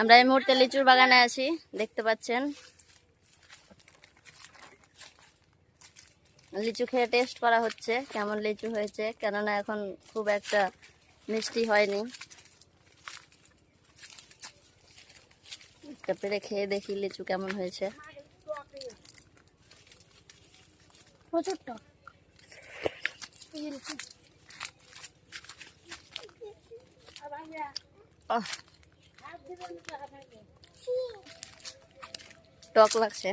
আমরা এই মুহূর্তে লিচুর বাগানে আছি, দেখতে পাচ্ছেন। লিচু খেয়ে টেস্ট করা হচ্ছে, কেমন লিচু হয়েছে, কেননা এখন খুব একটা মিষ্টি হয়নি। পেরে খেয়ে দেখি লিচু কেমন হয়েছে। টক লাগছে।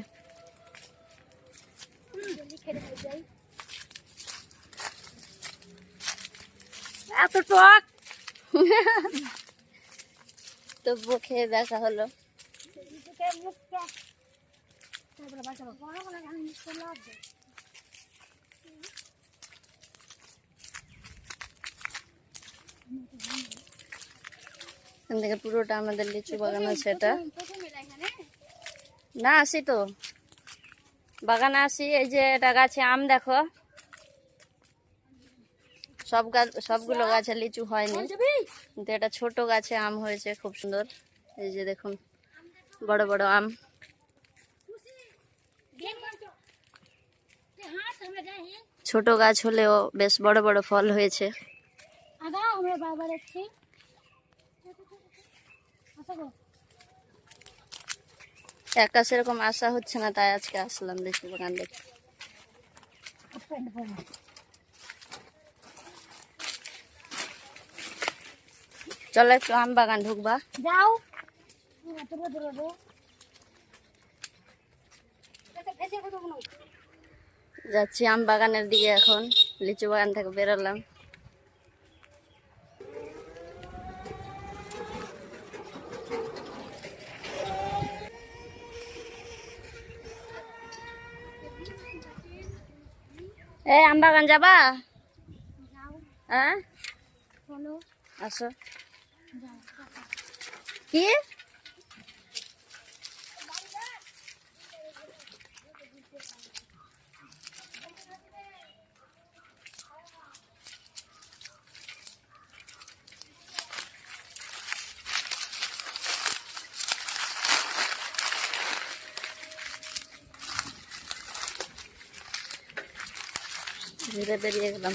এত টক। তবুও খেয়ে দেখা হলো। তারপরে বড় গান এখান থেকে পুরোটা আমাদের লিচু বাগান আছে এটা। না, আসি তো। বাগানে আসি, এই যে এটা গাছে আম দেখো। সব গাছ সবগুলো গাছে লিচু হয়নি। কিন্তু এটা ছোট গাছে আম হয়েছে, খুব সুন্দর। এই যে দেখুন, বড় বড় আম। ছোট গাছ হলেও বেশ বড় বড় ফল হয়েছে। একা সেরকম আশা হচ্ছে না তাই আজকে আসলাম লিচু বাগান দেখতে চলো একটু আম বাগান ঢুকবা। যাও। কত বলো যাচ্ছি আম বাগানের দিকে এখন লিচু বাগান থেকে বেরোলাম। এই আম বাগান যাবা? হ্যাঁ? আসো। কি? ধীরে বেরিয়ে গেলাম।